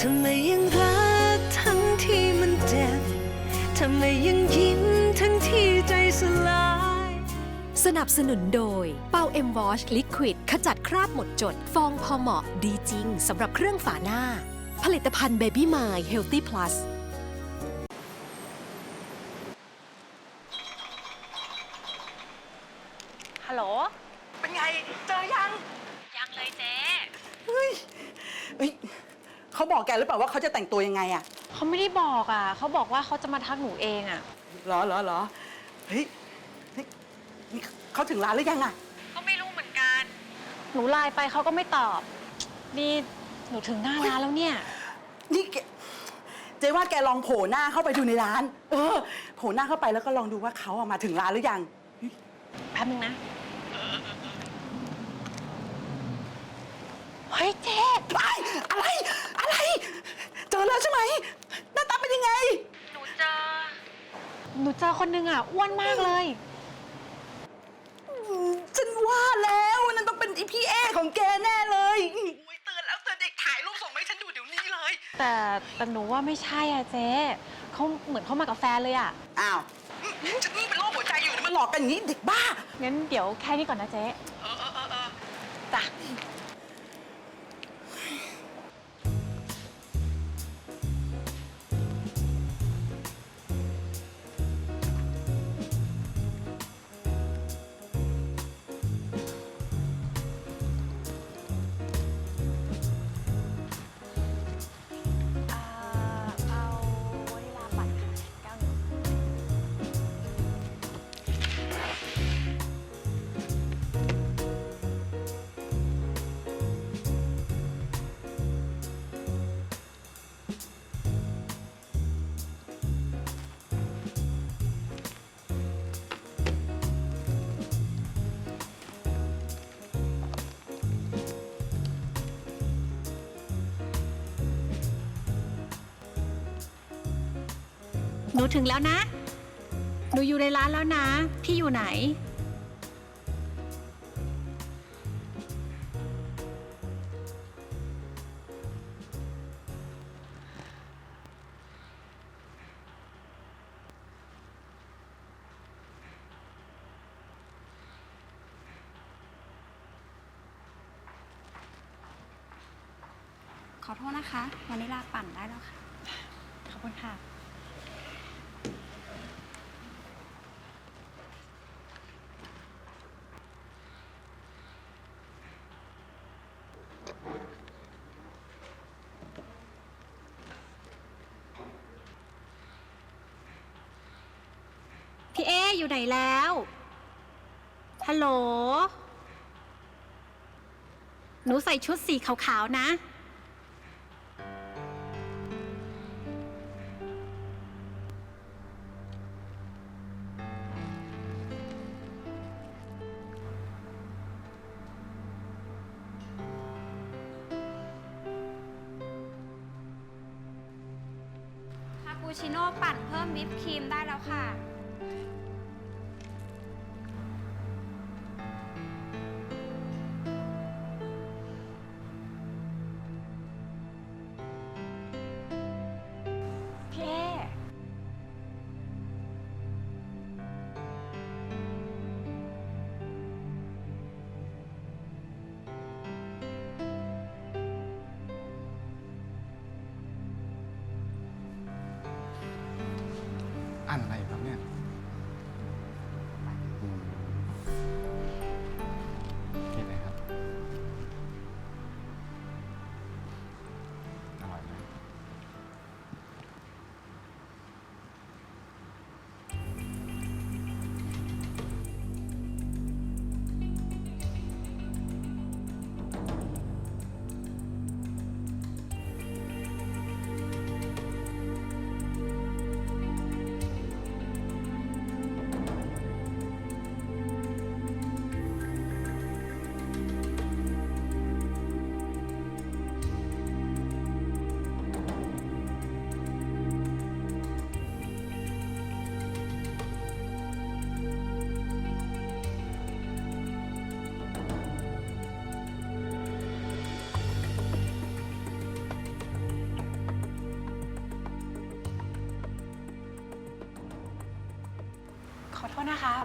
ทำไมยังรักทั้งที่มันเจ็บ ทำไมยังยิ้มทั้งที่ใจสลาย สนับสนุนโดย เป้า M Wash Liquid ขจัดคราบหมดจด ฟองพอเหมาะดีจริงสำหรับเครื่องฝาหน้า ผลิตภัณฑ์ Baby m y Healthy Plus ฮัลโหล เป็นไง เจอยัง ยังเลยเจ๊ เฮ้ยเฮ้ย เขาบอกแกหรือเปล่าว่าเขาจะแต่งตัวยังไงอะเขาไม่ได้บอกอะเขาบอกว่าเขาจะมาทักหนูเองอะเหรอเหรอเหรอเฮ้ยเฮ้ยนี่เขาถึงร้านหรือยังอะก็ไม่รู้เหมือนกัน หนูไลน์ไปเขาก็ไม่ตอบ นี่หนูถึงหน้าร้านแล้วเนี่ย นี่แกเจ๊ว่าแกลองโผล่หน้าเข้าไปดูในร้าน เออโผล่หน้าเข้าไปแล้วก็ลองดูว่าเขาอะมาถึงร้านหรือยัง แป๊บนึงนะ เฮ้ยเจ๊ไปอะไร อะไร เจอแล้วใช่ไหม หน้าตาเป็นยังไง หนูเจอ หนูเจอคนนึงอะอ้วนมากเลยอืมฉันว่าแล้วนั่นต้องเป็นอีพี่เอของแกแน่เลยอุ้ยเตือนแล้วเตือนเด็กถ่ายรูปส่งมาให้ฉันดูเดี๋ยวนี้เลย แต่แต่หนูว่าไม่ใช่อะเจ๊เขาเหมือนเขามากับแฟนเลยอะ อ้าวฉันนี่เป็นโรคหัวใจอยู่นะมันหลอกกันอย่างนี้เด็กบ้า งั้นเดี๋ยวแค่นี้ก่อนนะเจ๊ เออเออเออเออจ้ะ นูถึงแล้วนะ หนูอยู่ในร้านแล้วนะ พี่อยู่ไหน ขอโทษนะคะวานิลาปั่นได้แล้วค่ะ ขอบคุณค่ะ พี่เออยู่ไหนแล้ว ฮัลโหล หนูใส่ชุดสีขาวๆนะ คาปูชิโน่ปั่นเพิ่มวิปครีมได้แล้วค่ะ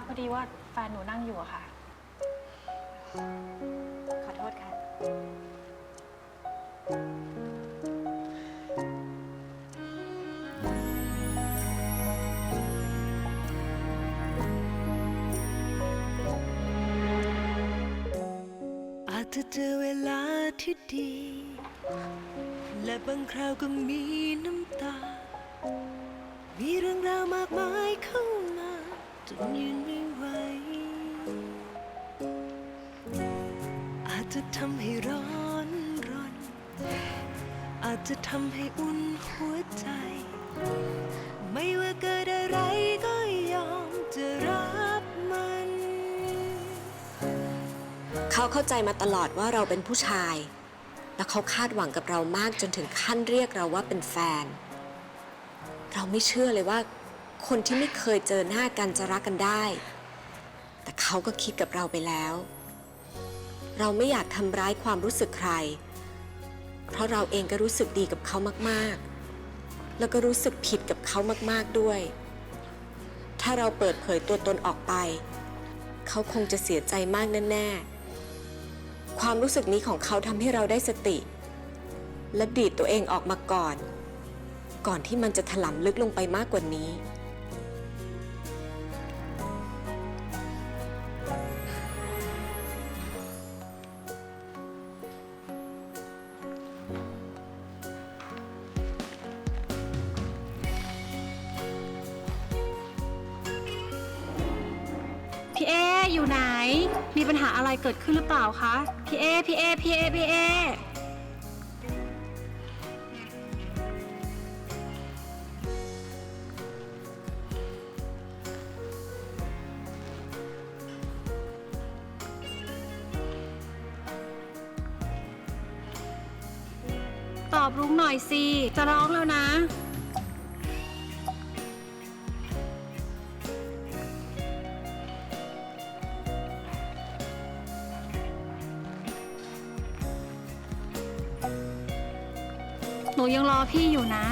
พอดีว่าแฟนหนูนั่งอยู่อะค่ะ ขอโทษค่ะ อาจจะเจอเวลาที่ดี และบางคราวก็มีน้ำตา มีเรื่องราวมากมาย จะทำให้ร้อนรน อาจจะทำให้อุ่นหัวใจ ไม่ว่าเกิดอะไรก็ยอมจะรับมัน เขาเข้าใจมาตลอดว่าเราเป็นผู้ชาย และเขาคาดหวังกับเรามากจนถึงขั้นเรียกเราว่าเป็นแฟน เราไม่เชื่อเลยว่า คนที่ไม่เคยเจอหน้ากันจะรักกันได้ แต่เขาก็คิดกับเราไปแล้ว เราไม่อยากทำร้ายความรู้สึกใคร เพราะเราเองก็รู้สึกดีกับเขามากๆ แล้วก็รู้สึกผิดกับเขามากๆด้วย ถ้าเราเปิดเผยตัวตนออกไป เขาคงจะเสียใจมากแน่ๆ ความรู้สึกนี้ของเขาทำให้เราได้สติ และดีดตัวเองออกมาก่อน ก่อนที่มันจะถลำลึกลงไปมากกว่านี้ ออยู่ไหน มีปัญหาอะไรเกิดขึ้นหรือเปล่าคะ พี่เอ พี่เอ พี่เอ พี่เอ ตอบรุ้งหน่อยสิ จะร้องแล้วนะ ยังรอพี่อยู่นะ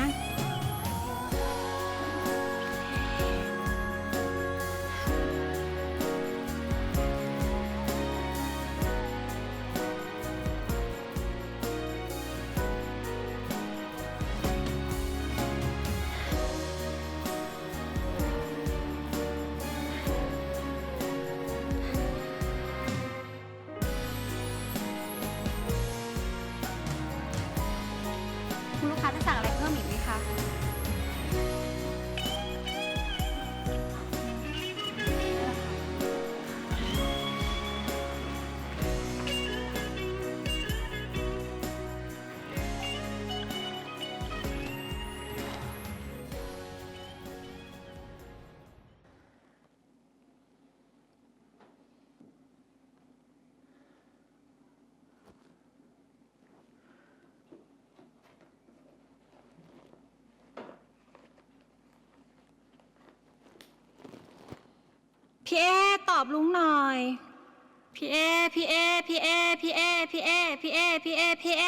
พี่เอตอบลุงหน่อย พี่เอ พี่เอ พี่เอ พี่เอ พี่เอ พี่เอ พี่เอ พี่เอ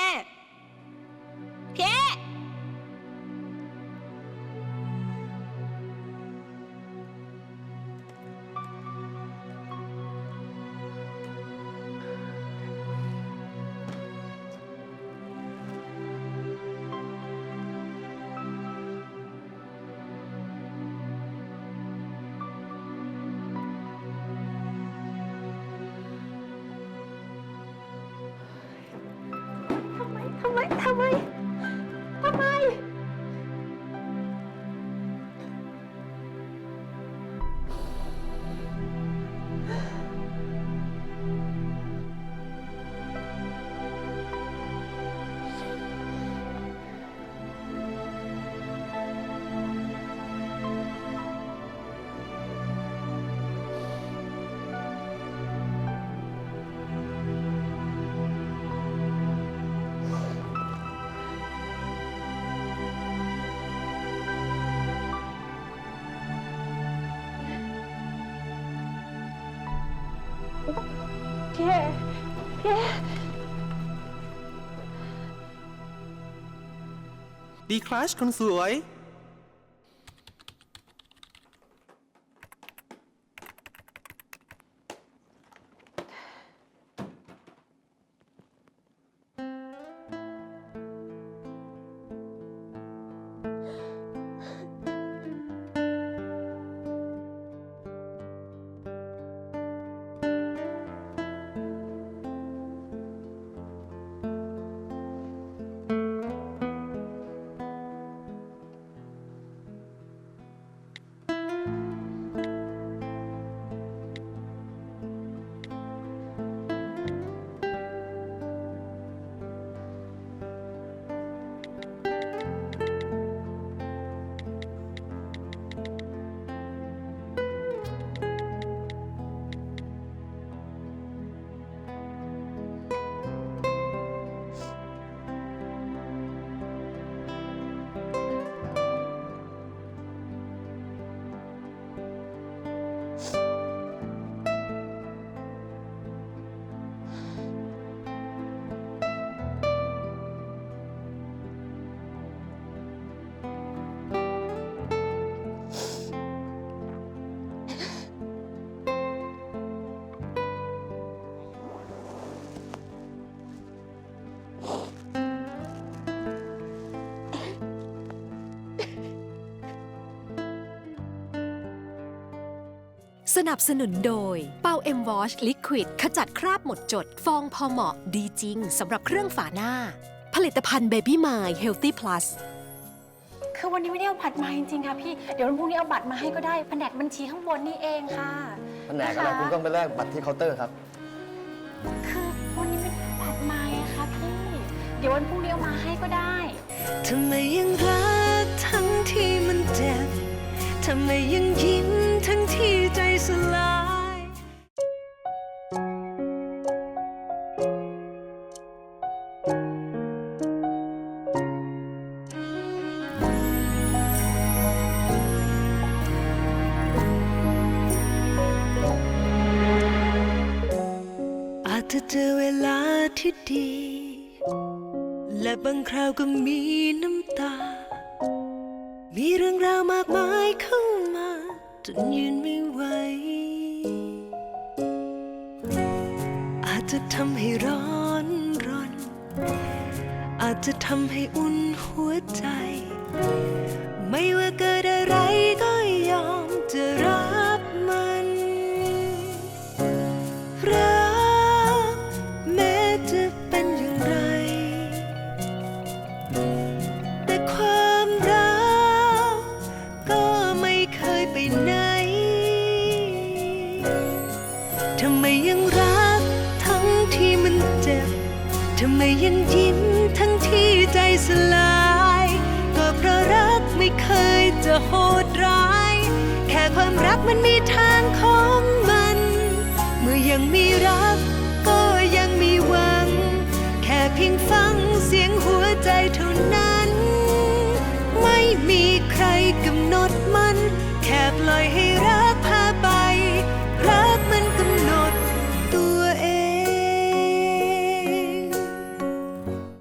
พี่เอพี่เอดีคลาสคนสวย สนับสนุนโดย เป่า M Wash Liquid ขจัดคราบหมดจด ฟองพอเหมาะดีจริงสำหรับเครื่องฝาหน้า ผลิตภัณฑ์ Baby m y Healthy Plus คือวันนี้ไม่ได้เอาบัตรมาจริงๆค่ะพี่ เดี๋ยววันพรุ่งนี้เอาบัตรมาให้ก็ได้แผนกบัญชีข้างบนนี่เองค่ะแผนกอะไรคุณต้องไปแลกบัตรที่เคาน์เตอร์ครับ คือวันนี้ไม่ได้เอาบัตรมาไงคะพี่ เดี๋ยววันพรุ่งนี้เอามาให้ก็ได้ทำไมยังรักทั้งที่มันเจ็บทำไมยังยิ้มทั้งที่ใจ สลาย อาจจะเจอเวลาที่ดี และบางคราวก็มีน้ำตา มีเรื่องราวมากมายเข้ามา จนยืนไม่ไหว อาจจะทำให้ร้อนรน อาจจะทำให้อุ่นหัวใจ ไม่ว่าเกิดอะไรก็ยอมจะรัก โหดร้าย แค่ความรักมันมีทางของมัน เมื่อยังมีรักก็ยังมีหวัง แค่เพียงฟังเสียงหัวใจเท่านั้น